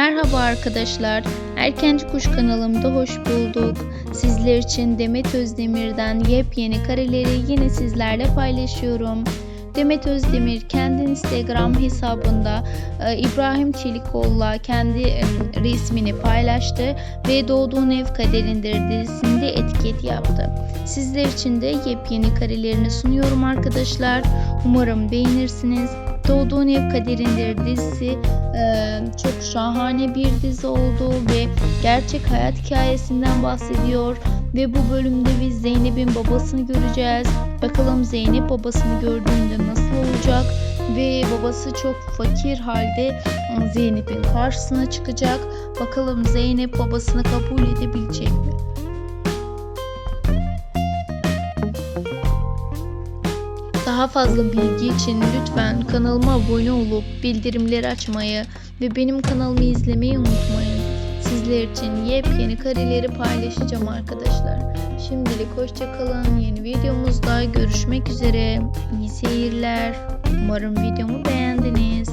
Merhaba arkadaşlar. Erkenci Kuş kanalımda hoş bulduk. Sizler için Demet Özdemir'den yepyeni kareleri yine sizlerle paylaşıyorum. Demet Özdemir kendi Instagram hesabında e, İbrahim Çelikoğlu'la kendi e, resmini paylaştı ve Doğduğun Ev Kaderindir dizisinde etiket yaptı. Sizler için de yepyeni karelerini sunuyorum arkadaşlar. Umarım beğenirsiniz. Doğduğun Ev Kaderindir dizisi e, çok şahane bir dizi oldu ve gerçek hayat hikayesinden bahsediyor ve bu bölümde biz Zeynep'in babasını göreceğiz. Bakalım Zeynep babasını gördüğünde nasıl olacak ve babası çok fakir halde Zeynep'in karşısına çıkacak. Bakalım Zeynep babasını kabul edebilecek mi? Daha fazla bilgi için lütfen kanalıma abone olup bildirimleri açmayı ve benim kanalımı izlemeyi unutmayın. Sizler için yepyeni kareleri paylaşacağım arkadaşlar. Şimdilik hoşçakalın. Yeni videomuzda görüşmek üzere. İyi seyirler. Umarım videomu beğendiniz.